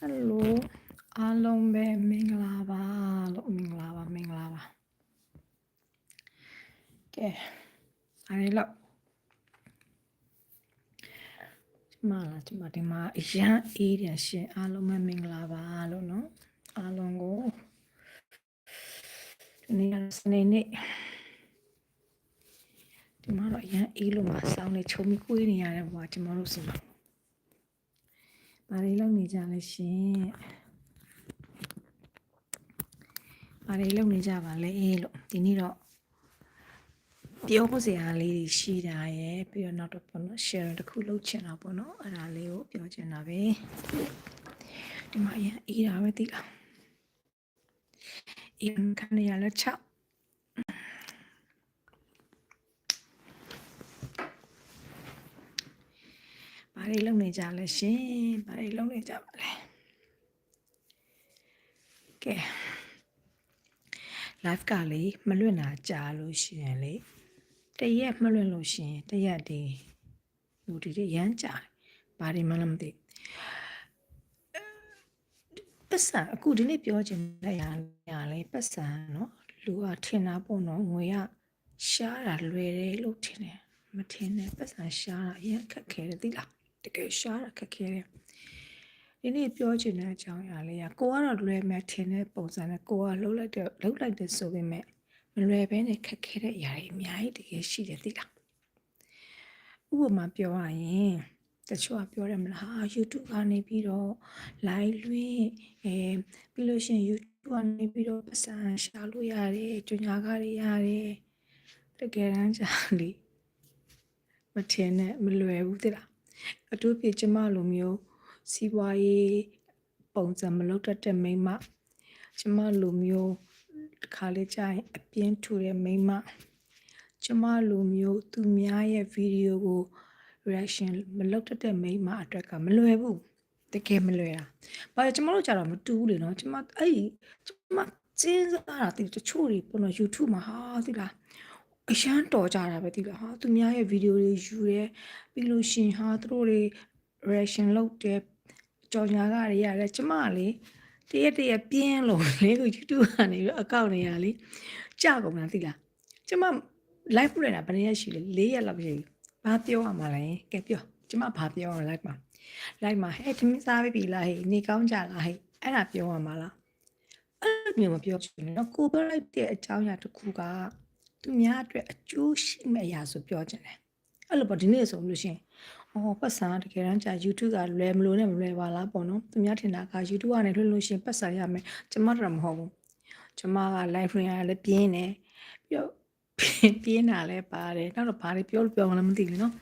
ဟယ်လိုအားလုံးပဲမင်္ဂလာပါလို့မင်္ဂလာပါမင်္ဂလာပါကဲအဲဒီလောက်ဒီမှာလားဒီမှာဒီမှာအရန်အေးတယ်ရှင်အားလုံးပဲမင်္ဂလာပါလို့နော်အားလုံးကိုဒီနေ့ကစနေနေ့ဒီမှာတော့အရန်အေးလို့မှာစောင်းနေချုံပြီးကိုးနေရတယ်ဘွာကျွန်တော်တို့စီမှာ ။ဘာတွေလုပ်နေကြလဲရှင်။ဘာတွေလုပ်နေကြပါလဲလို့ဒီနေ့တော့ပြောဖို့စရာလေးတွေရှိတာရယ်ပြီးတော့နောက်တော့ပေါ့နော် share တစ်ခုလုပ်ချင်တာပေါ့နော်အဲ့ဒါလေးကိုပြောချင်တာပဲဒီမှာရအေးတာပဲတိလားအေးခံရလဲ6 ဘာတွေလုပ်နေကြလဲရှင်ဘာတွေလုပ်နေကြပါလဲကဲ live ကလေမလွတ်တာကြာလို့ရှိရင်လေတရက်မလွတ်လို့ရှိရင်တရက်ဒီလူဒီတွေရမ်းကြာတယ်ဘာတွေမှလည်းမသိပတ်စံအခုဒီနေ့ပြောချင်တဲ့ຢာညာလေပတ်စံเนาะလူကထင်တာပေါ့နော်ငွေကရှားတာလွယ်တယ်လို့ထင်တယ်မထင်နဲ့ပတ်စံရှားတာအရင်ခက်ခဲတယ်သိလား တကယ်ရှားတာခက်ခဲတယ်ဒီနေ့ပြောချင်တဲ့အကြောင်းအရာလေးကကိုကတော့လွယ်မဲ့ထင်တဲ့ပုံစံနဲ့ကိုကလှုပ်လိုက်တဲ့လှုပ်လိုက်တဲ့ဆိုပေမဲ့မလွယ်ဘဲနဲ့ခက်ခဲတဲ့အရာတွေအများကြီးတကယ်ရှိတယ်သိလားဥပမာပြောရရင်တချို့ကပြောတယ်မလားဟာ YouTube ကနေပြီးတော့ live လွှင့်အဲပြီးလို့ရှိရင် YouTube ကနေပြီးတော့ပတ်စံရှာလို့ရတယ်ကြညာကားတွေရတယ်တကယ်တမ်းကြာလေမထင်နဲ့မလွယ်ဘူးသိလား အထူးဖြင့်ကျမလိုမျိုးစီးပွားရေးပုံစံမလုပ်တတ်တဲ့မိန်းမကျမလိုမျိုးတစ်ခါလေးကြာရင်အပြင်းထူတဲ့မိန်းမကျမလိုမျိုးသူများရဲ့ဗီဒီယိုကို reaction မလုပ်တတ်တဲ့မိန်းမအတွက်ကမလွယ်ဘူးတကယ်မလွယ်တာ။ဘာလဲကျမတို့ကြတော့မတူဘူးလေနော်ကျမအဲ့ဒီကျမစဉ်းစားတာတိတချို့တွေပေါ့နော် YouTube မှာဟာသိလား အရန်တော်ကြတာပဲသိလားဟာသူများရဲ့ဗီဒီယိုတွေယူရဲပြီးလို့ရှင်ဟာသူတို့တွေ reaction လုပ်တယ်ကြော်ညာကတွေရတယ်ကျမကလေတရက်တရက်ပြင်းလို့လေကို YouTube ကနေပြီးအကောင့်နေရလေကြာကုန်တာသိလားကျမ live ပြနေတာဘယ်နှစ်ရက်ရှိလဲ၄ရက်လောက်ရှိပြီဘာပြောရမှာလဲကဲပြောကျမဘာပြောရ live မှာ live မှာဟဲ့သမီးစားပြီလားဟဲ့နေကောင်းကြလားဟဲ့အဲ့ဒါပြောရမှာလားအဲ့လိုမျိုးမပြောချင်ဘူးနော်ကိုပြောလိုက်တဲ့အကြောင်းအရာတစ်ခုက သူများအတွက်အကျိုးရှိမဲ့အရာဆိုပြောချင်တယ်အဲ့လိုပေါ့ဒီနေ့ဆိုလို့ရှိရင်အော်ပတ်စံတကယ်တမ်းကြာ YouTube ကလွယ်မလို့နဲ့မလွယ်ပါလားပေါ့နော်သူများထင်တာက YouTube ကနေလွှင့်လို့ရှိရင်ပတ်စံရမယ်ကျမတို့မဟုတ်ဘူးကျမက live ရလည်းပြင်းတယ်ပြီးတော့ပြင်းတာလည်းပါတယ်နောက်တော့ဘာတွေပြောလို့ပြောမှလည်းမသိဘူးနော်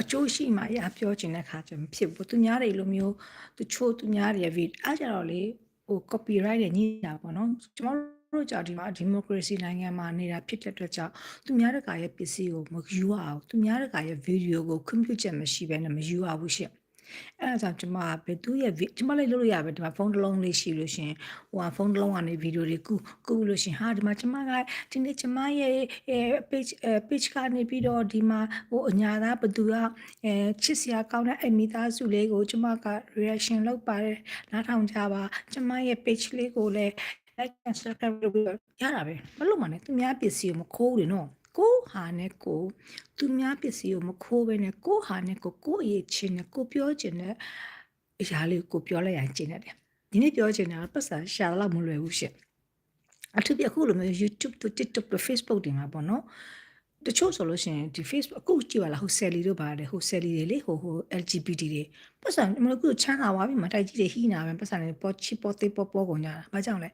အကျိုးရှိမှအရာပြောချင်တဲ့ခါကျမဖြစ်ဘူးသူများတွေလိုမျိုးသူချို့သူများတွေရဲ့ဗီအားကြတော့လေဟို copyright တွေညှိတာပေါ့နော်ကျွန်တော် တို့ကြောင့်ဒီမှာဒီမိုကရေစီနိုင်ငံမှာနေတာဖြစ်တဲ့အတွက်ကြောင့်သူများတကာရဲ့ပစ္စည်းကိုမယူရအောင်သူများတကာရဲ့ဗီဒီယိုကိုခွင့်ပြုချက်မရှိဘဲနဲ့မယူရဘူးရှင့်အဲ့ဒါကြောင့်ကျွန်မကဘယ်သူရဲ့ကျွန်မလည်းလုပ်လို့ရပဲဒီမှာဖုန်းတစ်လုံးလေးရှိလို့ရှင်ဟိုဟာဖုန်းတစ်လုံးကနေဗီဒီယိုတွေကူကူလို့ရှင်ဟာဒီမှာကျွန်မကဒီနေ့ကျွန်မရဲ့အဲ page page ကနေပြီးတော့ဒီမှာဟိုအညာသားဘသူကအဲချစ်စရာကောင်းတဲ့အမိသားစုလေးကိုကျွန်မက reaction လုပ်ပါတယ်နားထောင်ကြပါကျွန်မရဲ့ page လေးကိုလည်း like and subscribe လုပ်ပြီးရတာပဲမလို့မနဲ့သူများပစ္စည်းကိုမခိုးဘူးနော်ကိုဟာနဲ့ကိုသူများပစ္စည်းကိုမခိုးဘဲနဲ့ကိုဟာနဲ့ကိုကိုအရေးချင်းနဲ့ကိုပြောချင်တဲ့အရာလေးကိုပြောလိုက်ရကျင်တယ်ဒီနေ့ပြောချင်တာပတ်စံရှာတော့မလွယ်ဘူးရှင့်အထူးပြအခုလိုမျိုး YouTube တို့ TikTok တို့ Facebook တွေမှာပေါ့နော် တချို့ဆိုလို့ရှိရင်ဒီ Facebook အခုကြည့်ပါလားဟို Sally တို့ပါတယ်ဟို Sally တွေလေဟိုဟို LGBT တွေပတ်စံမလို့ခုချမ်းသာသွားပြီမတိုက်ကြီးတွေဟီးနာပဲပတ်စံတွေပေါ်ချီပေါ်သေးပေါ်ပေါ်ကုန်ကြတာဘာကြောင့်လဲ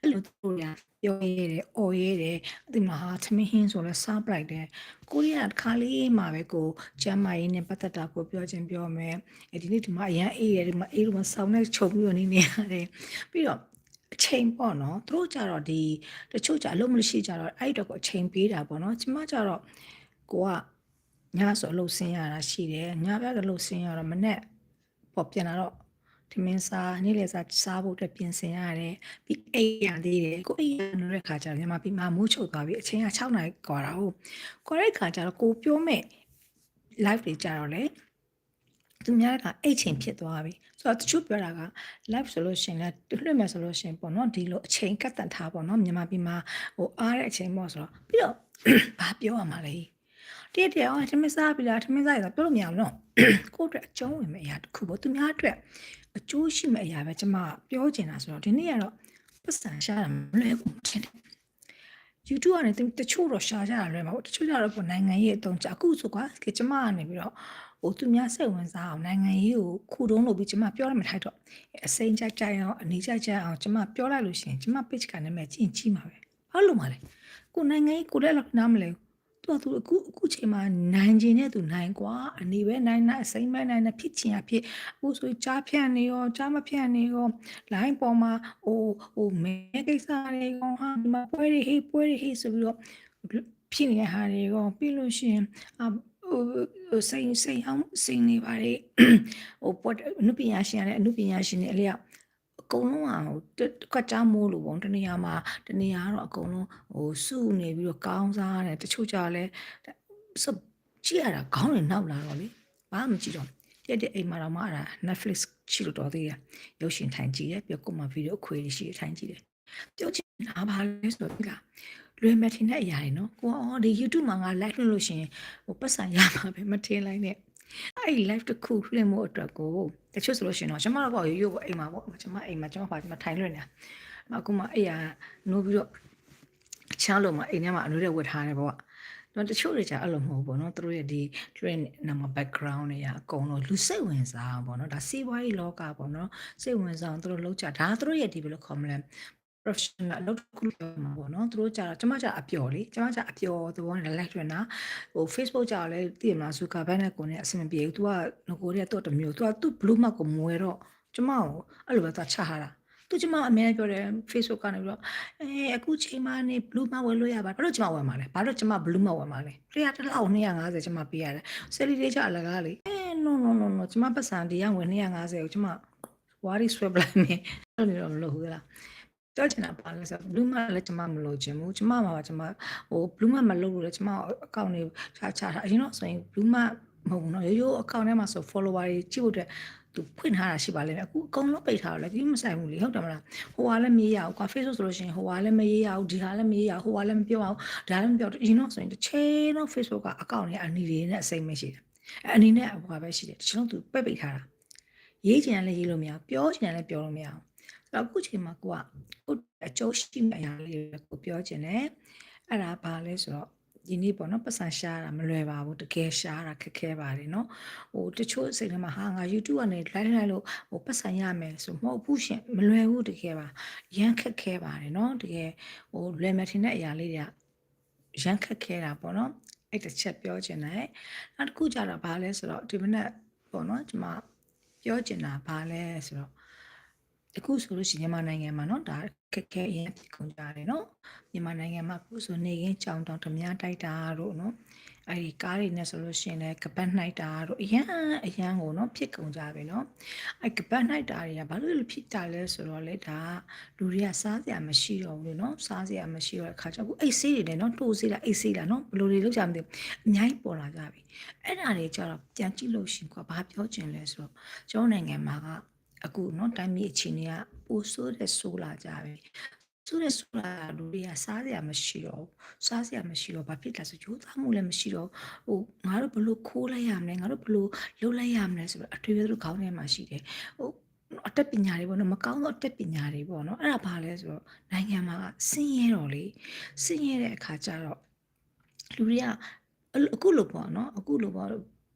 အဲ့လိုသူတို့ကပြောရဲတယ်အော်ရဲတယ်ဒီမှာဟာသမင်းဟင်းဆိုလဲစားပလိုက်တယ်ကိုရီးယားတစ်ခါလေးမှာပဲကိုကျမ်းမာရေးနဲ့ပတ်သက်တာကိုပြောချင်းပြောမယ်အဲဒီနေ့ဒီမှာအရန်အေးတယ်ဒီမှာအေးလို့မဆောင်းနဲ့ခြုံပြီးတော့နေနေရတယ်ပြီးတော့ အချိန်ပေါ့နော်သူတို့ကြတော့ဒီတချို့ကြအလုံးမရှိကြတော့အဲ့တော့ကိုအချိန်ပေးတာပေါ့နော်ကျမကြတော့ကိုကညဆိုအလုပ်ဆင်းရတာရှိတယ်ညဘက်အလုပ်ဆင်းရတော့မနေ့ပေါ့ပြန်လာတော့ဒီမင်းစားနေ့လေစားစားဖို့အတွက်ပြင်ဆင်ရတယ်ပြီးအိမ်ရသေးတယ်ကိုအိမ်ရတဲ့ခါကျတော့မြန်မာပြည်မှာမိုးချုပ်သွားပြီအချိန်က6နာရီကွာတာဟုတ်ကွာတဲ့ခါကျတော့ကိုပြောမဲ့ live တွေကြတော့လေ သူများကအိတ်ချိန်ဖြစ်သွားပြီဆိုတော့တချို့ပြောတာက live ဆိုလို့ရှရင်လည်းလွှင့်မယ်ဆိုလို့ရှရင်ပေါ့နော်ဒီလိုအချိန်ကတ်တန်ထားပေါ့နော်မြန်မာပြည်မှာဟိုအားတဲ့အချိန်ပေါ့ဆိုတော့ပြီးတော့ဘာပြောရမှာလဲတည့်တည့်အောင်ထမင်းစားပြီလားထမင်းစားရတာပြောလို့မရဘူးနော်ကိုယ့်အတွက်အကျုံးဝင်မယ့်အရာတစ်ခုပေါ့သူများအတွက်အကျိုးရှိမယ့်အရာပဲကျွန်မပြောချင်တာဆိုတော့ဒီနေ့ကတော့ပတ်စံရှာတာမလွယ်ဘူးထင်တယ် YouTube ကနေတချို့တော့ရှာကြတာလွယ်မှာပေါ့တချို့ကြတော့ပေါ့နိုင်ငံရေးအတုံးကြအခုဆိုကွာကျမကနေပြီးတော့ ဟိုသူများစိတ်ဝင်စားအောင်နိုင်ငံရေးကိုခုတုံးလို့ပြီးကျမပြောရမှာထိုက်တော့အစိမ်းကြိုက်ကြိုက်အောင်အနေကြိုက်ကြိုက်အောင်ကျမပြောလိုက်လို့ရှိရင်ကျမ page ကနာမည်ကြည့်ကြည့်မှာပဲဘာလို့မှလဲကိုနိုင်ငံရေးကိုလည်းလောက်နားမလဲသူကသူအခုအခုချိန်မှာနိုင်ကျင်တဲ့သူနိုင်กว่าအနေပဲနိုင်နိုင်အစိမ်းပဲနိုင်နိုင်ဖြစ်ချင်ရဖြစ်အခုဆိုကြားဖြန့်နေရောကြားမဖြန့်နေရော line ပေါ်မှာဟိုဟိုမဲကိစ္စတွေကောဟာဒီမှာပွဲတွေဟေးပွဲတွေဟေးဆိုပြီးတော့ဖြစ်နေတဲ့ဟာတွေကောပြီးလို့ရှိရင်အဟိုဟို စိန်စိန်အောင်စိန်နေပါလေဟိုပေါ်အနုပညာရှင်ရတဲ့အနုပညာရှင်တွေအလျောက်အကုန်လုံးကဟိုကတ်ကြားမိုးလို့ပေါ့တနေရာမှာတနေရာတော့အကုန်လုံးဟိုစုနေပြီးတော့ကောင်းစားတယ်တချို့ကြလဲစကြည့်ရတာခေါင်းတွေနောက်လာတော့လေဘာမှမကြည့်တော့တဲ့တဲ့အိမ်မှာတော့မှအဲ့ဒါ Netflix ရှိလို့တော်သေးတယ်ရုပ်ရှင်ထိုင်ကြည့်တယ်ပြီးတော့ကိုမဗီဒီယိုအခွေရှိထိုင်ကြည့်တယ်ပြောချင်တာဘာလဲဆိုတော့ဒီလား လွယ်မထင်တဲ့အရာတွေနော်ကိုကအော်ဒီ YouTube မှာငါ live လွှင့်လို့ရှင်ဟိုပတ်စံရမှာပဲမထင်လိုက်နဲ့အဲ့ဒီ live တစ်ခုလွှင့်ဖို့အတွက်ကိုတချို့ဆိုလို့ရှင်တော့ကျွန်မတော့ပေါ့ရိုးရိုးပေါ့အိမ်မှာပေါ့ကျွန်မအိမ်မှာကျွန်မပါကျွန်မထိုင်လွှင့်နေတာအခုမှအဲ့ရနိုးပြီးတော့ချောင်းလုံးမှာအိမ်ထဲမှာအလို့တဲ့ဝတ်ထားတယ်ပေါ့တော့တချို့တွေကြာအဲ့လိုမဟုတ်ဘူးပေါ့နော်သူတို့ရဲ့ဒီ trend နံပါတ် background တွေကအကုန်လုံးလူစိတ်ဝင်စားအောင်ပေါ့နော်ဒါစီးပွားရေးလောကပေါ့နော်စိတ်ဝင်စားအောင်သူတို့လောက်ကြဒါသူတို့ရဲ့ဒီဘယ်လိုခေါ်မလဲ professional အလုပ်တစ်ခုပြောမှာပေါ့နော်သူတို့ကြတော့ကျမကြအပျော်လေကျမကြအပျော်သဘောနဲ့ like တွေ့နာဟို Facebook ကြတော့လေသိရမလားဇူကာဘန်နဲ့ကိုနဲ့အဆင်မပြေဘူး तू ကငကိုတဲ့တော့တမျိုး तू ကသူ့ blue mark ကိုမွေတော့ကျမကိုအဲ့လိုပဲသူချထားတာသူကျမအမြဲပြောတယ် Facebook ကနေပြီးတော့အဲအခုချိန်မှနေ blue mark ဝယ်လို့ရပါဘာလို့ကျမဝယ်မှာလဲဘာလို့ကျမ blue mark ဝယ်မှာလဲတရားတစ်လောက်250ကျမပေးရတယ် selly လေးကြအလကားလေအဲ no no no no ကျမပတ်စံတရားဝင်250ကိုကျမဝါရီဆွဲပလိုက်မယ်အဲ့လိုတော့မလုပ်ဘူးလား ပြောချင်တာပါလဲဆိုတော့ blue mark လည်းကျမမလုပ်ချင်ဘူးကျမမှာကျမဟို blue mark မလုပ်လို့လည်းကျမအကောင့်တွေချာချာအရင်တော့ဆိုရင် blue mark မဟုတ်ဘူးเนาะရိုးရိုးအကောင့်ထဲမှာဆို follower တွေကြည့်ဖို့အတွက်သူဖွင့်ထားတာရှိပါလိမ့်မယ်အခုအကုန်လုံးပိတ်ထားတော့လည်းဒီမဆိုင်ဘူးလေဟုတ်တယ်မလားဟိုဟာလည်းမရေးရဘူးကွာ Facebook ဆိုလို့ရှိရင်ဟိုဟာလည်းမရေးရဘူးဒီဟာလည်းမရေးရဘူးဟိုဟာလည်းမပြောအောင်ဒါလည်းမပြောအရင်တော့ဆိုရင်တစ်ချိန်တော့ Facebook ကအကောင့်တွေအနီတွေနဲ့အစိမ့်မရှိတယ်အနီနဲ့ဟိုဟာပဲရှိတယ်တစ်ချိန်လုံးသူပိတ်ပိတ်ထားတာရေးချင်တယ်လည်းရေးလို့မရဘူးပြောချင်တယ်လည်းပြောလို့မရဘူးအဲ့ တော့အခုချိန်မှာကိုကကိုအကျိုးရှိမယ့်အရာလေးတွေကိုပြောချင်တယ်အဲ့ဒါဘာလဲဆိုတော့ဒီနေ့ပေါ့နော်ပတ်စံရှားတာမလွယ်ပါဘူးတကယ်ရှားတာခက်ခဲပါတယ်နော်ဟိုတချို့စိတ်ထဲမှာဟာငါ YouTube ကနေ live လိုက်လို့ဟိုပတ်စံရမယ်ဆိုမဟုတ်ဘူးရှင်မလွယ်ဘူးတကယ်ပါရမ်းခက်ခဲပါတယ်နော်တကယ်ဟိုလွယ်မထင်တဲ့အရာလေးတွေကရမ်းခက်ခဲတာပေါ့နော်အဲ့တစ်ချက်ပြောချင်တယ်နောက်တစ်ခုကြတော့ဘာလဲဆိုတော့ဒီမနက်ပေါ့နော်ကျွန်မပြောချင်တာဘာလဲဆိုတော့ အခုဆိုလို့ရှိရင်မြန်မာနိုင်ငံမှာเนาะဒါခက်ခဲရင်ကုန်ကြတယ်เนาะမြန်မာနိုင်ငံမှာအခုဆိုနေရင်ကြောင်တောင်ဓမြတိုက်တာတို့เนาะအဲဒီကားတွေနဲ့ဆိုလို့ရှိရင်လည်းကပတ်နှိုက်တာတို့အရန်အရန်ကိုเนาะဖြစ်ကုန်ကြပြီเนาะအဲကပတ်နှိုက်တာတွေကဘာလို့ဖြစ်တာလဲဆိုတော့လေဒါလူတွေကစားစရာမရှိတော့ဘူးเนาะစားစရာမရှိတော့တဲ့အခါကျအခုအိတ်ဆေးတွေနဲ့เนาะတိုးဆေးလားအိတ်ဆေးလားเนาะဘယ်လိုတွေလုပ်ကြမသိဘူးအများကြီးပေါ်လာကြပြီအဲ့ဒါတွေကျတော့ပြန်ကြည့်လို့ရှိရင်ကွာဘာပြောချင်လဲဆိုတော့ကျွန်တော်နိုင်ငံမှာက အခုเนาะတိုင်းပြည်အခြေအနေကပိုဆိုးတဲ့ဆိုးလာကြပြီဆိုးတဲ့ဆိုးလာလူတွေကစားစရာမရှိတော့စားစရာမရှိတော့ဘာဖြစ်လဲဆိုကြိုးစားမှုလည်းမရှိတော့ဟိုငါတို့ဘလို့ခိုးလိုက်ရမလဲငါတို့ဘလို့လှုပ်လိုက်ရမလဲဆိုတော့အထွေထွေတို့ခေါင်းထဲမှာရှိတယ်ဟိုအတက်ပညာတွေပေါ့နော်မကောင်းသောအတက်ပညာတွေပေါ့နော်အဲ့ဒါဘာလဲဆိုတော့နိုင်ငံမှာကစင်းရဲတော့လေစင်းရဲတဲ့အခါကျတော့လူတွေကအခုလို့ပေါ့နော်အခုလို့ပေါ့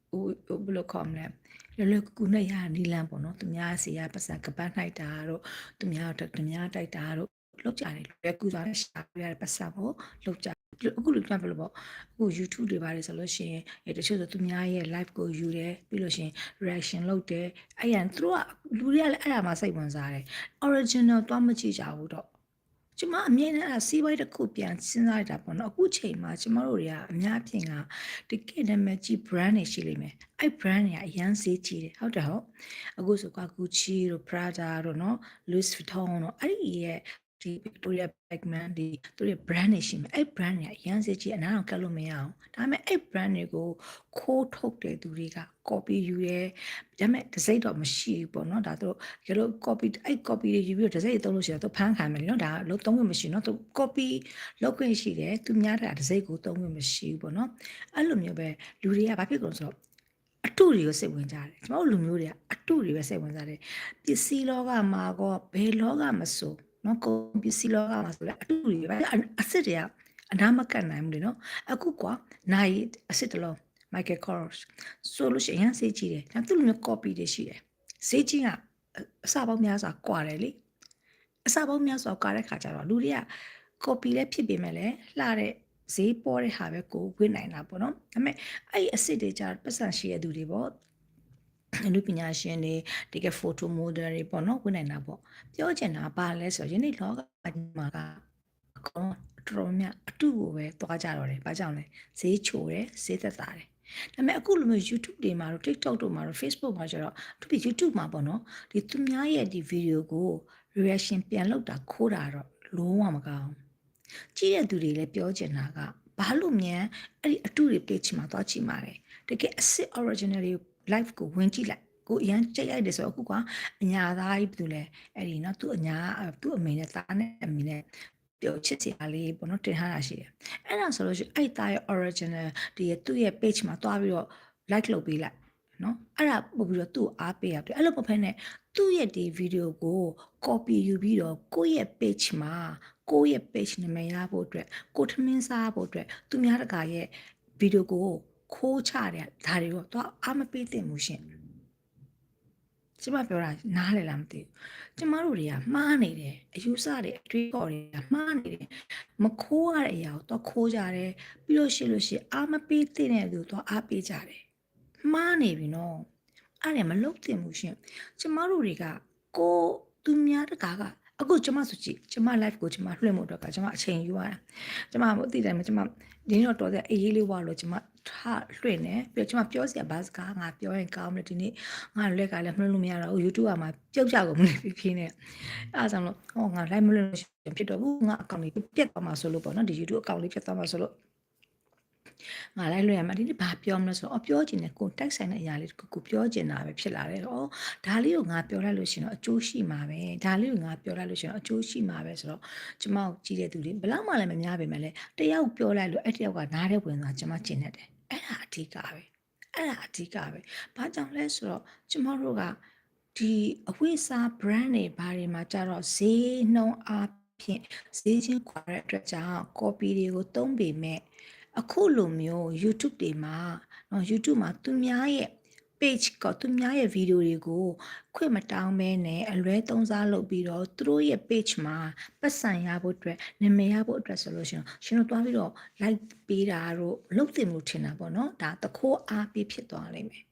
ဟိုဘယ်လိုခေါ်မလဲလွယ်လွယ်ကူကူနဲ့ရနီလန်းပေါ့နော်သူများစီရပတ်စံကပတ်နှိုက်တာတို့သူများတို့သူများတိုက်တာတို့လောက်ကြတယ်လွယ်ကူစွာနဲ့ရှာပြရတဲ့ပတ်စံကိုလောက်ကြအခုလူကဘယ်လိုပေါ့အခု YouTube တွေပါတယ်ဆိုလို့ရှိရင်အဲတချို့ဆိုသူများရဲ့ live ကိုယူတယ်ပြီးလို့ရှိရင် reaction လုပ်တယ်အဲ့ရန်သူတို့ကလူတွေကလည်းအဲ့ဒါမှစိတ်ဝင်စားတယ် original တော့မကြည့်ကြဘူးတော့ ကျမအမြင်နဲ့စီးပွားရေးတစ်ခုပြန်စဉ်းစားရတာပေါ့နော်အခုချိန်မှာကျမတို့တွေကအများပြင်ကတကယ်နာမည်ကြီး brand တွေရှိလိမ့်မယ်အဲ့ brand တွေကအရန်ဈေးကြီးတယ်ဟုတ်တယ်ဟုတ်အခုဆိုက Gucci တို့ Prada တို့နော် Louis Vuitton တို့အဲ့ဒီရဲ့ ဒီ Victoria Beckham ဒီသူတို့ brand တွေရှိမယ်အဲ့ brand တွေကအရန်စစ်ကြီးအနားတော့ကတ်လို့မရအောင်ဒါပေမဲ့အဲ့ brand တွေကိုခိုးထုတ်တဲ့သူတွေက copy ယူရဲဒါပေမဲ့တစ်စိတ်တော့မရှိဘူးပေါ့နော်ဒါသူတို့ရလို့ copy အဲ့ copy တွေယူပြီးတော့တစ်စိတ်သုံးလို့ရှိရင်သူဖမ်းခံမယ်လေနော်ဒါလို့သုံးလို့မရှိဘူးနော်သူ copy လောက်ခွင့်ရှိတယ်သူများတာတစ်စိတ်ကိုသုံးလို့မရှိဘူးပေါ့နော်အဲ့လိုမျိုးပဲလူတွေကဘာဖြစ်ကုန်ဆိုတော့အတုတွေကိုစိတ်ဝင်ကြတယ်ကျွန်တော်တို့လူမျိုးတွေကအတုတွေပဲစိတ်ဝင်ကြတယ်ပစ္စည်းလောကမှာကောဘယ်လောကမဆို နော်ကုန်ပစ္စည်းလောကမှာဆိုလဲအတုတွေပဲအစ်စ်တွေကအနာမကတ်နိုင်ဘူးလေနော်အခုကွာနိုင်အစ်စ်တလုံး Michael Kors ဆိုလို့ရှိရင်စေးကြည့်တယ်ဒါသူ့လိုမျိုး copy တွေရှိတယ်စေးကြီးကအစပေါင်းများစွာကွာတယ်လေအစပေါင်းများစွာကွာတဲ့ခါကျတော့လူတွေက copy လည်းဖြစ်ပေမဲ့လည်းလှတဲ့ဈေးပေါ်တဲ့ဟာပဲကိုဝင့်နိုင်တာပေါ့နော်ဒါပေမဲ့အဲ့ဒီအစ်စ်တွေကြပတ်စံရှိတဲ့သူတွေပေါ့ အနုပညာရှင်တွေတကယ် photo model တွေပေါ့နော်ဝင်နိုင်တာပေါ့ပြောချင်တာပါလဲဆိုတော့ယနေ့လောကမှာကအကောင်တော်တော်များအတူကိုပဲသွားကြတော့တယ်ဘာကြောင့်လဲဈေးချိုတယ်ဈေးသက်သာတယ်ဒါပေမဲ့အခုလိုမျိုး YouTube တွေမှာတော့ TikTok တို့မှာတော့ Facebook မှာကျတော့သူပြ YouTube မှာပေါ့နော်ဒီသူများရဲ့ဒီဗီဒီယိုကို reaction ပြန်လုပ်တာခိုးတာတော့လုံးဝမကောင်းကြည့်တဲ့သူတွေလည်းပြောချင်တာကဘာလို့မြန်အဲ့ဒီအတူတွေ page မှာသွားကြည့်မှာလဲတကယ်အစ်စ် original တွေ live ကိုဝင်ကြည့်လိုက်ကိုအရန်ကြိတ်ရိုက်တယ်ဆိုတော့အခုကအညာသားကြီးဘယ်သူလဲအဲ့ဒီနော်သူ့အညာသူ့အမေနဲ့သားနဲ့အမေနဲ့ပြောချစ်စရာလေးပေါ့နော်တင်ထားတာရှိတယ်အဲ့ဒါဆိုလို့ရှိရင်အဲ့သားရဲ့ original ဒီရဲ့သူ့ရဲ့ page မှာတွားပြီးတော့ like လုပ်ပေးလိုက်နော်အဲ့ဒါပို့ပြီးတော့သူ့အားပေးရတယ်အဲ့လိုမဖက်နဲ့သူ့ရဲ့ဒီ video ကို copy ယူပြီးတော့ကိုယ့်ရဲ့ page မှာကိုယ့်ရဲ့ page နာမည်ရဖို့အတွက်ကိုထမင်းစားဖို့အတွက်သူများတကာရဲ့ video ကို ခိုးချတယ်ဒါတွေတော့တော့အားမပေးသင့်ဘူးရှင်ကျမပြောတာနားလေလားမသိဘူးကျမတို့တွေကမှားနေတယ်အယူဆတွေအတွေးခေါ်တွေကမှားနေတယ်မခိုးရတဲ့အရာကိုတော့ခိုးကြတယ်ပြီးလို့ရှိလို့ရှိအားမပေးသင့်တဲ့သူတော့အားပေးကြတယ်မှားနေပြီနော်အဲ့ဒါမလုပ်သင့်ဘူးရှင်ကျမတို့တွေကကိုသူများတကာကအခုကျမဆိုကြည့်ကျမ live ကိုကျမလွှင့်ဖို့အတွက်ကကျမအချိန်ယူရတာကျမမသိတယ်မကျမဒီနေ့တော့တော်တဲ့အေးရေးလေးဝါလို့ကျမ ထားလွှင့်နေပြီးတော့ကျမပြောစရာဘာစကားငါပြောရင်ကောင်းမလို့ဒီနေ့ငါလက်ကလည်းမလွှင့်လို့မရတော့ဘူး YouTube မှာပြုတ်ကြကုန်မလို့ဖြည်းဖြည်းနဲ့အဲဒါကြောင့်လို့ဟောငါ live မလွှင့်လို့ဖြစ်တော့ဘူးငါအကောင့်လေးပြတ်သွားမှာဆိုလို့ပေါ့နော်ဒီ YouTube အကောင့်လေးပြတ်သွားမှာဆိုလို့ငါလိုက်လွှင့်ရမှာဒီနေ့ဘာပြောမလဲဆိုတော့အပြောချင်တဲ့ကိုတိုက်ဆိုင်တဲ့အရာလေးကိုကိုပြောချင်တာပဲဖြစ်လာတယ်။ဩဒါလေးကိုငါပြောလိုက်လို့ရှိရင်တော့အကျိုးရှိမှာပဲ။ဒါလေးကိုငါပြောလိုက်လို့ရှိရင်တော့အကျိုးရှိမှာပဲဆိုတော့ကျမကိုကြည့်တဲ့သူတွေဘယ်လောက်မှလည်းမများပေမဲ့လည်းတယောက်ပြောလိုက်လို့အဲ့တယောက်ကနားထဲဝင်သွားကျမကျင်နေတယ်။ အဲ့ဒါအဓိကပဲအဲ့ဒါအဓိကပဲဘာကြောင့်လဲဆိုတော့ကျမတို့ကဒီအဝိစား brand တွေဘာတွေမှာကြတော့ဈေးနှုန်းအားဖြင့်ဈေးချင်းခွာတဲ့အတွက်ကြောင့် copy တွေကိုသုံးပေမဲ့အခုလိုမျိုး YouTube တွေမှာနော် YouTube မှာသူများရဲ့ page ကသူများရဲ့ video တွေကိုခွင့်မတောင်းမဲနဲ့အလွဲသုံးစားလုပ်ပြီးတော့သူတို့ရဲ့ page မှာပတ်စံရဖို့အတွက်နာမည်ရဖို့အတွက်ဆိုလို့ရှိရင်ရှင်တို့တွားပြီးတော့ like ပေးတာတို့လုပ်တင်လို့ထင်တာပေါ့နော်ဒါတခိုးအားပေးဖြစ်သွားလိမ့်မယ်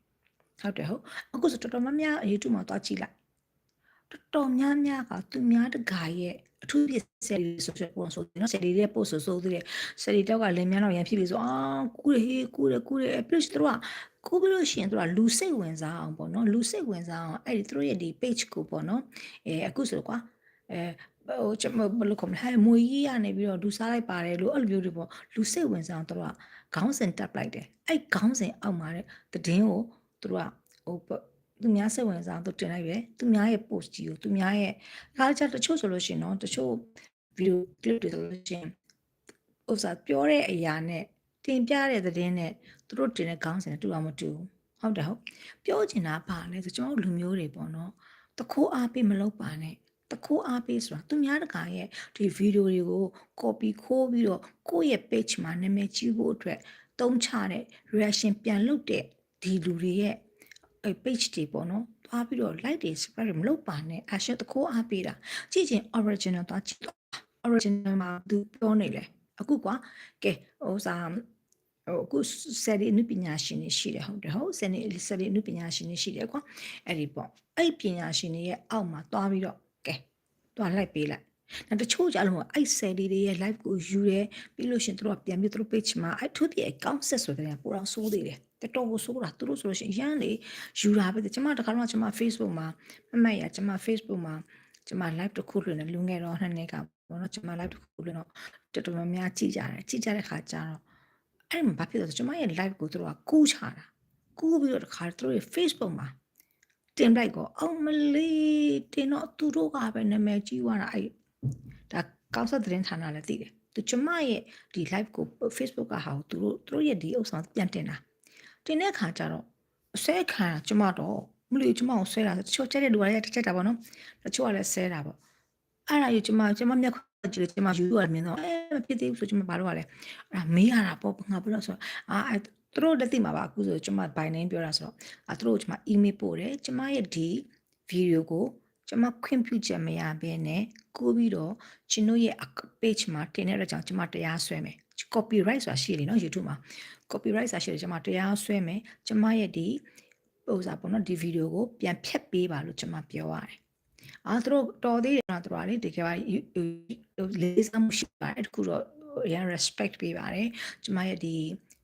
ဟုတ်တယ်ဟုတ်အခုဆိုတော်တော်များများ YouTube မှာတွားကြည့်လိုက်တော်တော်များများကသူများတကာရဲ့အထူးဖြစ်ဆယ်လီဆိုဆိုပုံဆိုနော်ဆယ်လီရဲ့ပို့ဆိုဆိုသေးတယ်ဆယ်လီတောက်ကလင်းမြန်းတော့ရန်ဖြစ်ပြီဆိုအာကူရဟေးကူရကူရပလစ်တို့က ကိုပြီးလို့ရှိရင်တို့ကလူစိတ်ဝင်စားအောင်ပေါ့နော်လူစိတ်ဝင်စားအောင်အဲ့ဒီတို့ရဲ့ဒီ page ကိုပေါ့နော်အဲအခုဆိုကွာအဲဟိုကျွန်မဘယ်လိုခေါ်မလဲမွေကြီးရနေပြီးတော့လူစားလိုက်ပါတယ်လို့အဲ့လိုမျိုးတွေပေါ့လူစိတ်ဝင်စားအောင်တို့ကခေါင်းစဉ်တက်လိုက်တယ်အဲ့ခေါင်းစဉ်အောက်မှာတဲ့တည်င်းကိုတို့ကဟိုသူများစိတ်ဝင်စားသူတင်လိုက်ပဲသူများရဲ့ post ကြီးကိုသူများရဲ့အခါကျတချို့ဆိုလို့ရှိရင်တော့တချို့ video clip တွေဆိုလို့ရှိရင်ဥစားပြောတဲ့အရာနဲ့တင်ပြတဲ့သတင်းနဲ့ သူတို့တင်တဲ့ခေါင်းစဉ်နဲ့တူအောင်မတူဘူးဟုတ်တယ်ဟုတ်ပြောချင်တာပါလဲဆိုကျွန်တော်လူမျိုးတွေပေါ့နော်တခိုးအားပေးမလုပ်ပါနဲ့တခိုးအားပေးဆိုတာသူများတကာရဲ့ဒီဗီဒီယိုတွေကို copy ခိုးပြီးတော့ကိုယ့်ရဲ့ page မှာနာမည်ကြီးဖို့အတွက်တုံးချတဲ့ reaction ပြန်လုပ်တဲ့ဒီလူတွေရဲ့အဲ page တွေပေါ့နော်သွားပြီးတော့ like တွေ subscribe တွေမလုပ်ပါနဲ့အရှက်တခိုးအားပေးတာကြည့်ချင်း original သွားကြည့်တော့ original မှာသူပြောနေလေအခုကွာကဲဟိုစား ဟိုအခုဆယ်ရီနုပညာရှင်တွေရှိတယ်ဟုတ်တယ်ဟုတ်ဆယ်ရီဆယ်ရီနုပညာရှင်တွေရှိတယ်ကွာအဲ့ဒီပေါ့အဲ့ပညာရှင်တွေရဲ့အောက်မှာသွားပြီးတော့ကဲသွားလိုက်ပေးလိုက်နောက်တချို့ကြလို့အဲ့ဆယ်လီတွေရဲ့ live ကိုယူရဲပြီးလို့ရှင်တို့ကပြန်ပြီးတို့ page မှာအဲ့သူဒီ account set ဆိုတဲ့ပိုတော့စိုးသေးတယ်တော်တော်ကိုစိုးတာသူတို့ဆိုလို့ရှိရင်ရမ်းလေယူတာပဲကျမတခါတော့ကျမ Facebook မှာမမတ်ရကျမ Facebook မှာကျမ live တစ်ခုလွှင့်တယ်လူငယ်တော့နှစ်နှစ်ကပေါ့နော်ကျမ live တစ်ခုလွှင့်တော့တော်တော်များများကြည့်ကြတယ်ကြည့်ကြတဲ့ခါကျတော့ အဲ့မှာဘာဖြစ်လဲဆိုကျမရဲ့ live ကိုသူတို့ကကူးချတာကူးပြီးတော့တခါသူတို့ရဲ့ Facebook မှာတင်လိုက်ကောအောင်မလေးတင်တော့သူတို့ကပဲနာမည်ကြီးသွားတာအဲ့ဒါကောက်ဆက်သတင်းဌာနလည်းသိတယ်သူကျမရဲ့ဒီ live ကို Facebook ကဟာကိုသူတို့သူတို့ရဲ့ဒီဥစ္စာပြန်တင်တာတင်တဲ့အခါကျတော့အစဲခံတာကျမတော့မလို့ကျမကိုဆွဲတာတချို့ချက်တဲ့လူကလည်းတစ်ချက်တာပေါ့နော်တချို့ကလည်းဆဲတာပေါ့အဲ့ဒါကြီးကျမကျမမျက်ခွ က်ကြည့်လို့ကျမယူရမြင်တော့အဲမဖြစ်သေးဘူးဆိုကျမဘာလို့ ਆ လဲအဲ့ဒါမေးရတာပေါ့ငါဘယ်လို့ဆိုအာအဲ့သူတို့လက်သိမှာပါအခုဆိုကျမဘိုင်နင်းပြောတာဆိုတော့အဲသူတို့ကျမ email ပို့တယ်ကျမရဲ့ဒီ video ကိုကျမခွင့်ပြုချက်မရဘဲနဲ့ကိုပြီးတော့ကျွန်တို့ရဲ့ page မှာတင်တဲ့အတွက်ကြောင့်ကျမတရားစွဲမယ် copyright ဆိုတာရှိတယ်နော် YouTube မှာ copyright ဆိုတာရှိတယ်ကျမတရားစွဲမယ်ကျမရဲ့ဒီဟိုစားပေါ့နော်ဒီဗီဒီယိုကိုပြန်ဖြတ်ပေးပါလို့ကျမပြောရတယ် အာသူတို့တော်သေးတယ်နော်သူတို့ကလေတကယ်ပါလေးစားမှုရှိပါတယ်တခုတော့အရင် respect ပေးပါတယ်ကျမရဲ့ဒီ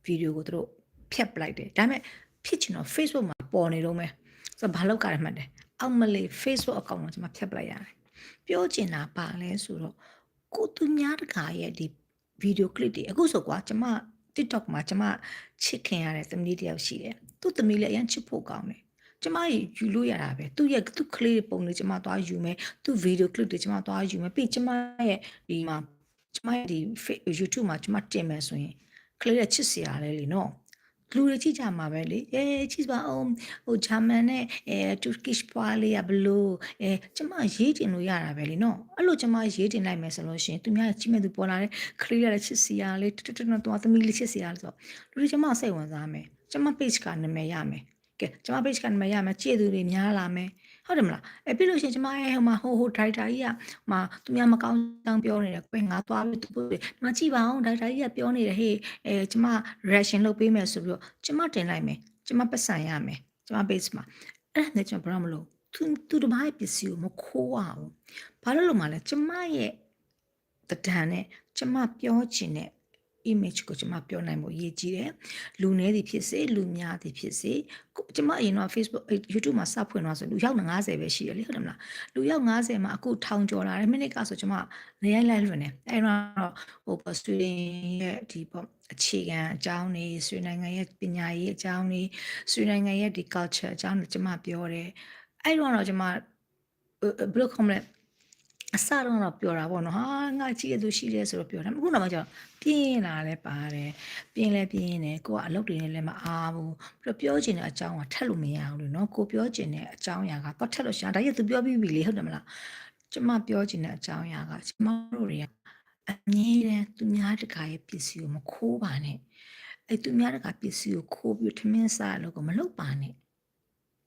ဗီဒီယိုကိုသူတို့ဖြတ်ပလိုက်တယ်ဒါပေမဲ့ဖြစ်ချင်တော့ Facebook မှာပေါ်နေတော့မယ်ဆိုတော့ဘာလို့ကရမှတ်တယ်အောက်မလေး Facebook account ကိုကျမဖြတ်ပလိုက်ရတယ်ပြောချင်တာပါလဲဆိုတော့ကိုသူများတကာရဲ့ဒီဗီဒီယိုကလစ်တွေအခုဆိုကွာကျမ TikTok မှာကျမချစ်ခင်ရတဲ့သမီးတစ်ယောက်ရှိတယ်သူ့သမီးလည်းအရင်ချစ်ဖို့ကောင်းတယ် ကျမယူလို့ရတာပဲသူ့ရဲ့သူ့ကလေးပုံလေးကျမသွားယူမယ်သူ့ဗီဒီယိုကလစ်တွေကျမသွားယူမယ်ပြီးကျမရဲ့ဒီမှာကျမရဲ့ဒီ YouTube မှာကျမတင်မယ်ဆိုရင်ကလေးရဲ့ချစ်စရာလေးလीနော်လူတွေကြည့်ကြမှာပဲလေအဲကြည့်ပါအောင်ဟိုဂျာမန်နဲ့အဲတူရကစ်ပွားလေးကဘလို့အဲကျမရေးတင်လို့ရတာပဲလေနော်အဲ့လိုကျမရေးတင်လိုက်မယ်ဆိုလို့ရှိရင်သူများကြည့်မဲ့သူပေါ်လာတဲ့ခရီးရတဲ့ချစ်စီရလေးတွတ်တွတ်တော့သမီးလေးချစ်စီရလို့ဆိုလူတွေကျမစိတ်ဝင်စားမယ်ကျမ page ကနာမည်ရမယ် ကဲကျမ page ကနာမည်ရမယ်ကြည့်သူတွေများလာမယ်ဟုတ်တယ်မလားအဲပြီးလို့ရှိရင်ကျမရဲ့ဟိုမှာဟိုဟို director ကြီးကမှာသူများမကောင်းတောင်းပြောနေတယ်ကွယ်ငါသွားပြီးသူပို့တယ်ဒီမှာကြည့်ပါအောင် director ကြီးကပြောနေတယ်ဟေးအဲကျမ reaction လုပ်ပေးမယ်ဆိုပြီးတော့ကျမတင်လိုက်မယ်ကျမပတ်စံရမယ်ကျမ base မှာအဲ့ဒါနဲ့ကျမဘာမှမလုပ်သူသူတမိုင်းပစ္စည်းကိုမခိုးအောင်ဘာလို့လို့မလဲကျမရဲ့တဒံနဲ့ကျမပြောချင်တဲ့ image ကိုကျွန်မပြောနိုင်ဖို့အရေးကြီးတယ်လူနည်းသည်ဖြစ်စေလူများသည်ဖြစ်စေကျွန်မအရင်တော့ Facebook YouTube မှာစဖွင့်တော့ဆိုလူရောက်90ပဲရှိတယ်လေဟုတ်တယ်မလားလူရောက်90မှာအခုထောင်ကျော်လာတယ်မိနစ်ကဆိုကျွန်မနေရိုင်းလိုက်လွင်တယ်အဲ့တော့ဟိုပေါ့စတူဒင်ရဲ့ဒီပေါ့အခြေခံအကြောင်းတွေဆွေနိုင်ငံရဲ့ပညာရေးအကြောင်းတွေဆွေနိုင်ငံရဲ့ဒီ culture အကြောင်းတွေကျွန်မပြောတယ်အဲ့တော့တော့ကျွန်မဘယ်လိုခေါ်မလဲ အစတော့တော့ပြောတာပေါ့နော်ဟာငါကြည့်ရသူရှိတယ်ဆိုတော့ပြောတယ်အခုတော့မှကျတော့ပြင်းလာလဲပါတယ်ပြင်းလဲပြင်းနေကိုကအလုပ်တွေနဲ့လည်းမအားဘူးပြီးတော့ပြောချင်တဲ့အကြောင်းကထက်လို့မရဘူးလို့နော်ကိုပြောချင်တဲ့အကြောင်းအရာကတော့ထက်လို့ရှာဒါရသူပြောပြီးပြီလေဟုတ်တယ်မလားကျမပြောချင်တဲ့အကြောင်းအရာကကျမတို့တွေကအမြဲတမ်းသူများတကာရဲ့ပစ္စည်းကိုမခိုးပါနဲ့အဲ့သူများတကာပစ္စည်းကိုခိုးပြီးထမင်းစားလို့ကိုမလုပ်ပါနဲ့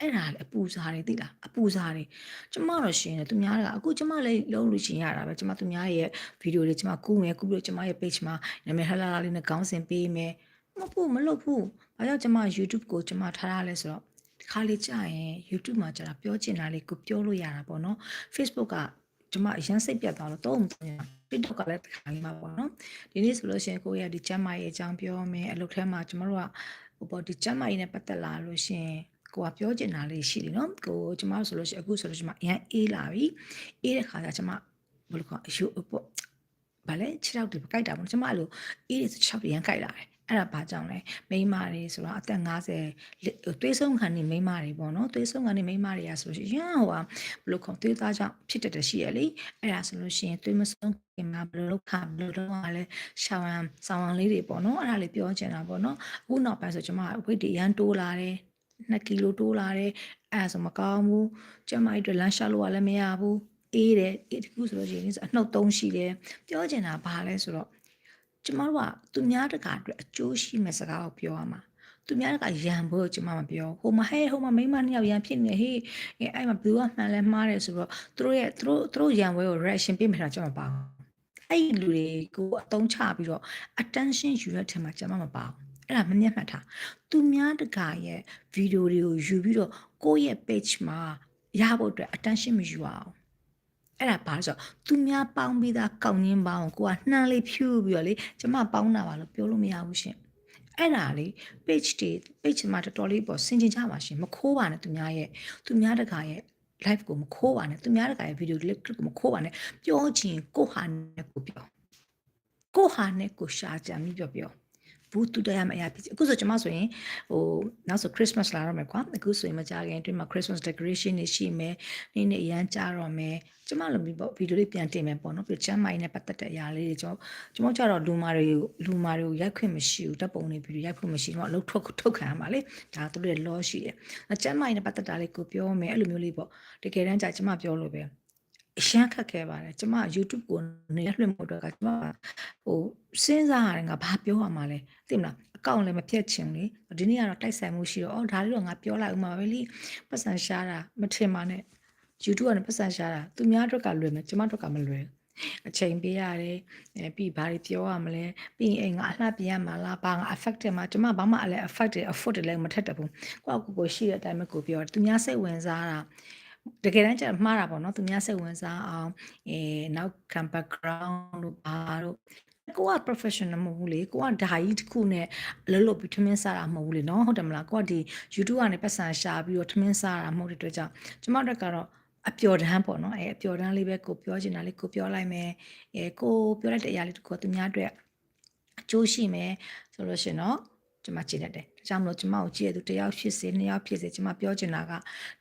အဲ့ဒါလေအပူစားတွေသိလားအပူစားတွေကျမတော့ရှင်တယ်သူများကအခုကျမလည်းလုံးလို့ရှင်ရတာပဲကျမသူများရဲ့ဗီဒီယိုတွေကျမကူးမယ်ကူးပြီးတော့ကျမရဲ့ page မှာနာမည်ဟလာလာလေးနဲ့ခေါင်းစဉ်ပေးမယ်မဖို့မလုပ်ဘူးဘာကြောင့်ကျမ YouTube ကိုကျမထားရလဲဆိုတော့ဒီခါလေးကြာရင် YouTube မှာကျတာပြောချင်တာလေးကိုပြောလို့ရတာပေါ့နော် Facebook ကကျမအရန်စိတ်ပြတ်သွားလို့တော့မသိဘူး TikTok ကလည်းတစ်ခါလေးမှာပေါ့နော်ဒီနေ့ဆိုလို့ရှိရင်ကိုယ့်ရဲ့ဒီကျမ်းမာရေးအကြောင်းပြောမယ်အလုပ်ထဲမှာကျမတို့ကဟိုပေါ့ဒီကျမ်းမာရေးနဲ့ပတ်သက်လာလို့ရှိရင် ကိုကပြောချင်တာလေးရှိတယ်နော်ကိုကျမဆိုလို့ရှိရင်အခုဆိုလို့ရှိရင်အရန်အေးလာပြီအေးတဲ့ခါကျကျမဘယ်လိုခေါ်အယူပေါ့ဗာလဲ6ရောက်တွေကြိုက်တာပေါ့ကျမအဲ့လိုအေးတွေ6တွေရန်ကြိုက်လာတယ်အဲ့ဒါဘာကြောင့်လဲမိန်းမတွေဆိုတော့အသက်50သွေးဆုံးခံနေမိန်းမတွေပေါ့နော်သွေးဆုံးခံနေမိန်းမတွေကဆိုလို့ရှိရင်ဟိုဟာဘယ်လိုခေါ်သွေးသားကြောင့်ဖြစ်တတ်တယ်ရှိရလေအဲ့ဒါဆိုလို့ရှိရင်သွေးမဆုံးခင်မှာဘယ်လိုလုပ်ခဘယ်လိုလုပ်ရလဲရှောင်းအောင်ဆောင်းအောင်လေးတွေပေါ့နော်အဲ့ဒါလေးပြောချင်တာပေါ့နော်အခုနောက်ပိုင်းဆိုကျွန်မဝိတ်တွေရန်တိုးလာတယ် 2ကီလိုတိုးလာတယ်အဲ့ဒါဆိုမကောင်းဘူးကျမအတွက်လမ်းလျှောက်လို့လည်းမရဘူးအေးတယ်အေးတခုဆိုလို့ရှိရင်အနှုတ်သုံးရှိတယ်ပြောချင်တာဘာလဲဆိုတော့ကျမတို့ကသူများတကာအတွက်အကျိုးရှိမဲ့စကားကိုပြောရမှာသူများတကရံဖို့ကျမမပြောဟိုမှာဟဲ့ဟိုမှာမိမနှစ်ယောက်ရံဖြစ်နေဟေးအဲ့မှာဘယ်သူကမှန်လဲမှားတယ်ဆိုတော့သူတို့ရဲ့သူတို့သူတို့ရံဝဲကို reaction ပေးမှတာကျမမပါဘူးအဲ့လူတွေကိုအတုံးချပြီးတော့ attention ယူရတဲ့ထင်မှာကျမမပါဘူး အဲ့ဒါမမျက်မှတ်ထားသူများတကာရဲ့ဗီဒီယိုတွေကိုယူပြီးတော့ကိုယ့်ရဲ့ page မှာရဖို့အတွက် attention မယူအောင်အဲ့ဒါဘာလို့ဆိုသူများပေါင်းပြီးသားကောင်းရင်းပေါင်းကိုကနှမ်းလေးဖြူပြီးတော့လေကျမပေါင်းတာပါလို့ပြောလို့မရဘူးရှင်အဲ့ဒါလေ page တွေ page မှာတော်တော်လေးပေါ့ဆင်ကျင်ကြပါရှင်မခိုးပါနဲ့သူများရဲ့သူများတကာရဲ့ live ကိုမခိုးပါနဲ့သူများတကာရဲ့ video clip ကိုမခိုးပါနဲ့ပြောချင်ကိုဟာနဲ့ကိုပြောကိုဟာနဲ့ကိုရှာကြမိပြောပြော ဘူးတူတရားမအရာဖြစ်အခုဆိုကျွန်မဆိုရင်ဟိုနောက်ဆို Christmas လာတော့မယ်ကွာအခုဆိုရင်မကြခင်အတွင်းမှာ Christmas decoration တွေရှိမယ်နေ့နေ့အရန်ကြတော့မယ်ကျွန်မလိုမျိုးပေါ့ဗီဒီယိုလေးပြန်တင်မယ်ပေါ့နော်ပြီးချမ်းမိုင်းနဲ့ပတ်သက်တဲ့အရာလေးတွေကျွန်တော်ကျွန်တော်ကြတော့လူမာတွေကိုလူမာတွေကိုရိုက်ခွင့်မရှိဘူးတပ်ပုံတွေဗီဒီယိုရိုက်ခွင့်မရှိတော့အလုပ်ထုတ်ထုတ်ခံရမှာလေဒါသူတို့ရဲ့ law ရှိတယ်ချမ်းမိုင်းနဲ့ပတ်သက်တာလေးကိုပြောမယ်အဲ့လိုမျိုးလေးပေါ့တကယ်တမ်းကျကျွန်မပြောလို့ပဲ အရှမ်းခက်ခဲပါတယ်ကျမ YouTube ကိုနေလွှင့်ဖို့အတွက်ကကျမဟိုစဉ်းစားရတယ်ငါဘာပြောရမှာလဲသိမလားအကောင့်လည်းမဖြတ်ချင်လေဒီနေ့ကတော့တိုက်ဆိုင်မှုရှိတော့အော်ဒါလေးတော့ငါပြောလိုက်ဦးမှာပဲလေပတ်စံရှားတာမထင်ပါနဲ့ YouTube ကနေပတ်စံရှားတာသူများအတွက်ကလွယ်မယ်ကျမအတွက်ကမလွယ်အချိန်ပေးရတယ်အဲပြီးဘာတွေပြောရမလဲပြီးရင်အိမ်ငါအလှပြရမှာလားဘာငါ affected မှာကျမဘာမှအလဲ affected afford လည်းမထက်တဘူးကိုယ့်အကူကိုရှိတဲ့အတိုင်းပဲကိုပြောသူများစိတ်ဝင်စားတာ တကယ်တမ်းကျမှားတာပေါ့နော်သူများစိတ်ဝင်စားအောင်အဲနောက်ခံ background တို့ဘာတို့ကိုက professional မဟုတ်ဘူးလေကိုကဓာကြီးတစ်ခုနဲ့အလုပ်လုပ်ပြီးထမင်းစားတာမဟုတ်ဘူးလေနော်ဟုတ်တယ်မလားကိုကဒီ YouTube ကနေပတ်စံရှာပြီးတော့ထမင်းစားတာမဟုတ်တဲ့အတွက်ကြောင့်ကျမတို့ကတော့အပျော်တမ်းပေါ့နော်အဲအပျော်တမ်းလေးပဲကိုပြောချင်တာလေးကိုပြောလိုက်မယ်အဲကိုပြောလိုက်တဲ့အရာလေးတခုကသူများအတွက်အကျိုးရှိမယ်ဆိုလို့ရှင်တော့ ကျမကြည့်တတ်တယ်ဒါကြောင့်မလို့ကျမကိုကြည့်ရသူတယောက်ဖြစ်စေနှစ်ယောက်ဖြစ်စေကျမပြောချင်တာက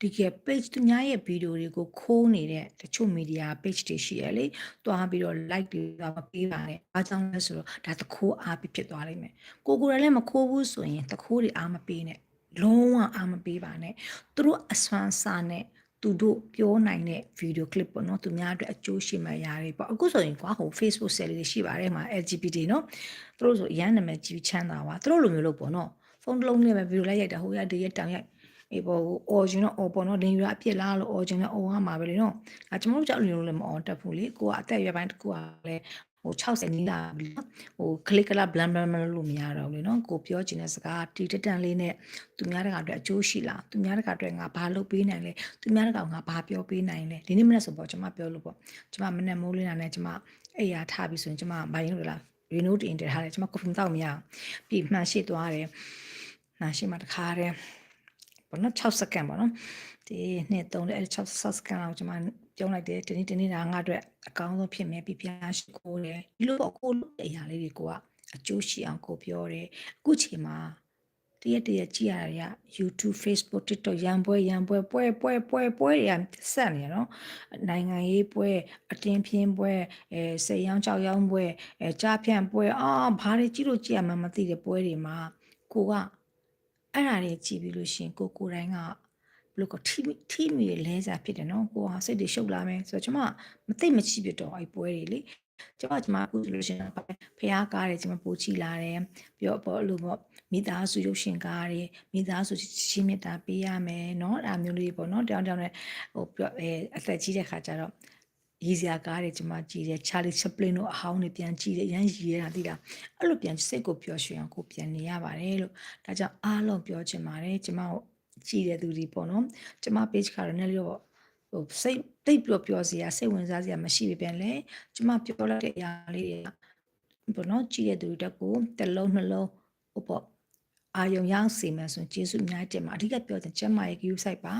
ဒီက page သူများရဲ့ဗီဒီယိုတွေကိုခိုးနေတဲ့တချို့ media page တွေရှိရလေတွားပြီးတော့ like တွေကမပေးပါနဲ့ဘာကြောင့်လဲဆိုတော့ဒါတခိုးအားပြီးဖြစ်သွားလိမ့်မယ်ကိုကိုယ်လည်းမခိုးဘူးဆိုရင်တခိုးတွေအားမပေးနဲ့လုံးဝအားမပေးပါနဲ့သူတို့အစွမ်းစားနဲ့ သူတို့ပြောနိုင်တဲ့ဗီဒီယိုကလစ်ပေါ့နော်သူများအတွက်အကျိုးရှိမှရတွေပေါ့အခုဆိုရင်ကွာဟို Facebook ဆယ်လေးတွေရှိပါတယ်မှာ LGBT နော်သူတို့ဆိုအရန်နာမည်ကြီးချမ်းသာပါသူတို့လိုမျိုးလို့ပေါ့နော်ဖုန်းတစ်လုံးနဲ့ပဲဗီဒီယိုလိုက်ရိုက်တာဟိုရဒီရတောင်ရိုက်အေးပေါ့အော်ဂျင်တော့အော်ပေါ့နော်လင်ယူရအပြစ်လားလို့အော်ဂျင်နဲ့အော်ရမှာပဲလေနော်အဲကျွန်တော်တို့ကြောက်လို့လည်းမအော်တက်ဘူးလေကိုကအသက်ရွယ်ပိုင်းတစ်ခုကလည်း ဟို60နီးလာပြီနော်ဟိုကလစ်ကလာဘလန်ဘလန်လို့မရတော့ဘူးလေနော်ကိုပြောချင်တဲ့စကားတီတတန်လေးနဲ့သူများတကာအတွက်အကျိုးရှိလားသူများတကာအတွက်ငါဘာလုပ်ပေးနိုင်လဲသူများတကာငါဘာပြောပေးနိုင်လဲဒီနေ့မနေ့ဆိုပေါ့ကျွန်မပြောလို့ပေါ့ကျွန်မမနေ့မိုးလင်းတာနဲ့ကျွန်မအိယာထားပြီဆိုရင်ကျွန်မဘာရင်လို့လားရီနိုတင်တက်ထားတယ်ကျွန်မကွန်ဖုန်းတောက်မရအောင်ပြီးမှန်ရှိသွားတယ်မှန်ရှိမှတခါတည်းပေါ့နော်6စက္ကန့်ပေါ့နော်ဒီနှစ်သုံးတဲ့6စက္ကန့်လောက်ကျွန်မ ပြုံးလိုက်တယ်ဒီနေ့ဒီနေ့ဒါငါအတွက်အကောင်းဆုံးဖြစ်မယ်ပြပြရှိကိုတယ်ဒီလိုပေါ့ကိုလို့တဲ့အရာလေးတွေကိုကအကျိုးရှိအောင်ကိုပြောတယ်အခုချိန်မှာတရက်တရက်ကြည့်ရတာက YouTube Facebook TikTok ရန်ပွဲရန်ပွဲပွဲပွဲပွဲပွဲတွေကဆက်နေရနော်နိုင်ငံရေးပွဲအတင်းပြင်းပွဲအဲစိတ်ရောင်းကြောက်ရောင်းပွဲအဲကြားဖြန့်ပွဲအာဘာတွေကြည့်လို့ကြည့်ရမှမသိတဲ့ပွဲတွေမှာကိုကအဲ့ဒါတွေကြည့်ပြီးလို့ရှင်ကိုကိုတိုင်းက ဘလို့ကထီထီမီလဲစားဖြစ်တယ်နော်ကိုဟာစိတ်တွေရှုပ်လာမယ်ဆိုတော့ကျွန်မမသိမချိပြတော့အဲ့ပွဲတွေလေကျွန်မကျွန်မအခုဆိုလို့ရှိရင်ဖះကားတယ်ကျွန်မပို့ချီလာတယ်ပြီးတော့ပေါ့လို့ပေါ့မိသားစုရုပ်ရှင်ကားတယ်မိသားစုချင်းမြတ်တာပေးရမယ်နော်အဲ့မျိုးလေးပေါ့နော်တောင်းတောင်းနဲ့ဟိုပြောအဲအသက်ကြီးတဲ့ခါကျတော့ရည်စရာကားတယ်ကျွန်မကြည့်တယ် Charlie Chaplin တို့အဟောင်းတွေပြန်ကြည့်တယ်ရမ်းရည်ရတာသိလားအဲ့လိုပြန်စိတ်ကိုပျော်ရွှင်အောင်ကိုပြန်နေရပါတယ်လို့ဒါကြောင့်အားလုံးပြောချင်ပါတယ်ကျွန်မတို့ ကြည့်တဲ့သူတွေပေါ့နော်ကျွန်မ page ကတော့လည်းလို့ပေါ့ဟိုစိတ်တိတ်ပြောပြောစရာစိတ်ဝင်စားစရာမရှိပြီပြန်လေကျမပြောလိုက်တဲ့အရာလေးတွေကဘောနော်ကြည့်ရတဲ့သူတွေတက်ကိုတစ်လုံးနှလုံးဟိုပေါ့အာယုံရောက်စီမယ်ဆိုရင်ကျေးဇူးအများကြီးတင်ပါအဓိကပြောတဲ့ကျမရဲ့ view site ပါ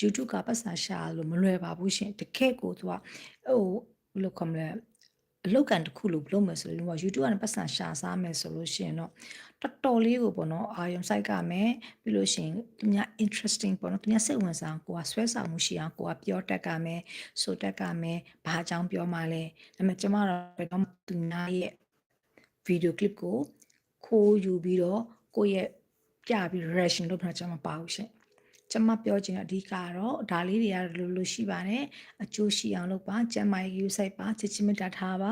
YouTube ကပတ်စံရှာလို့မလွယ်ပါဘူးရှင်တကယ်ကိုသူကဟိုဘယ်လိုခေါ်မလဲအလောက်ကန်တစ်ခုလို့လုပ်မယ်ဆိုလို့ YouTube ကနေပတ်စံရှာစားမယ်ဆိုလို့ရှိရင်တော့ တော်တော်လေးကိုပေါ့နော်အာယုံ site ကမယ်ပြီးလို့ရှိရင်သူများ interesting ပေါ့နော်သူများစိတ်ဝင်စားကိုကဆွဲဆောင်မှုရှိအောင်ကိုကပြောတတ်ကမယ်ဆိုတတ်ကမယ်ဘာအကြောင်းပြောမှလဲဒါပေမဲ့ကျမတော့တော့သူများရဲ့ video clip ကိုခိုးယူပြီးတော့ကိုယ့်ရဲ့ပြပြီး reaction လုပ်တာကျမပါဘူးရှင် ကျမပြောချင်အဓိကတော့ဒါလေးတွေကလိုလိုရှိပါတယ်အကျိုးရှိအောင်လုပ်ပါကျမရဲ့ view site ပါချစ်ချစ်မြတ်တာထားပါ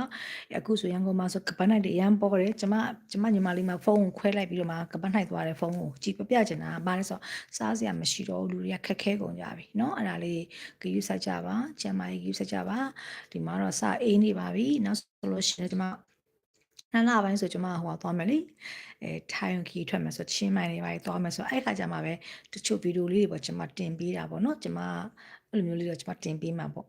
အခုဆိုရန်ကုန်မှာဆိုကပတ်နိုင်တွေရမ်းပေါ်တယ်ကျမကျမညီမလေးမှာဖုန်းကိုခွဲလိုက်ပြီးတော့မှကပတ်နိုင်သွားတယ်ဖုန်းကိုကြည့်ပြပြချင်တာဘာလဲဆိုစားစရာမရှိတော့လူတွေကခက်ခဲကုန်ကြပြီเนาะအဲ့ဒါလေး view site ကြပါကျမရဲ့ view site ကြပါဒီမှာတော့စအေးနေပါပြီနောက်ဆိုလို့ရှိရင်ကျမ နှစ်လပိုင်းဆိုကျွန်မဟိုသွားမယ်လေအဲထိုင်ခီထွက်မယ်ဆိုချင်းမိုင်တွေပါသွားမယ်ဆိုအဲ့ခါကျမှပဲတချို့ဗီဒီယိုလေးတွေပေါ့ကျွန်မတင်ပေးတာပေါ့နော်ကျွန်မအဲ့လိုမျိုးလေးတော့ကျွန်မတင်ပေးမှာပေါ့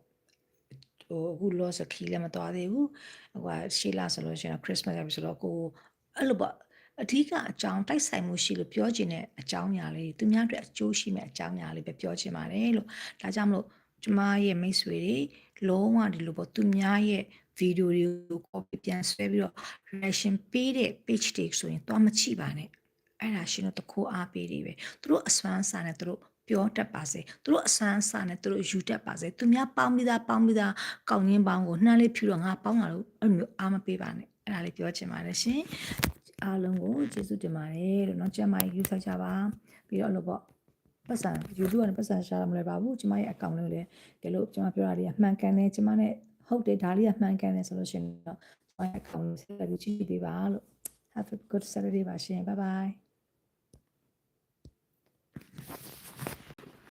ဟိုအခုလောဆိုခီလည်းမသွားသေးဘူးဟိုကရှေးလာဆိုလို့ရှိရင် Christmas ရပြီဆိုတော့ကိုအဲ့လိုပေါ့အဓိကအကြောင်းတိုက်ဆိုင်မှုရှိလို့ပြောချင်တဲ့အကြောင်းအရာလေးသူများအတွက်အကျိုးရှိမဲ့အကြောင်းအရာလေးပဲပြောချင်ပါတယ်လို့ဒါကြောင့်မလို့ကျမရဲ့မိတ်ဆွေတွေလုံးဝဒီလိုပေါ့သူများရဲ့ ဗီဒီယိုတွေကို copy ပြန်ဆွဲပြီးတော့ reaction ပေးတဲ့ page တွေဆိုရင်သွားမချိပါနဲ့အဲ့ဒါရှင်တို့တခိုးအားပေးတွေပဲသူတို့အစွမ်းစားနဲ့သူတို့ပြောတတ်ပါစေသူတို့အစွမ်းစားနဲ့သူတို့ယူတတ်ပါစေသူများပေါင်းပြီးသားပေါင်းပြီးသားကောင်းရင်းပေါင်းကိုနှမ်းလေးဖြူတော့ငါပေါင်းတာလို့အဲ့လိုမျိုးအားမပေးပါနဲ့အဲ့ဒါလေးပြောချင်ပါတယ်ရှင်အားလုံးကိုကျေးဇူးတင်ပါတယ်လို့เนาะကျမကြီးယူဆကြပါပြီးတော့အဲ့လိုပေါ့ပတ်စံ YouTube ကနေပတ်စံရှာရမလဲပါဘူးကျမရဲ့ account လေးကိုလည်းကဲလို့ကျမပြောတာတွေကမှန်ကန်တယ်ကျမနဲ့ ဟုတ်တယ်ဒါလေးကမှန်ကန်တယ်ဆိုလို့ရှိရင်တော့ကျမရဲ့ account လေးဆက်ပြီးကြည့်ပေးပါလို့ have a good Saturday ပါရှင် bye bye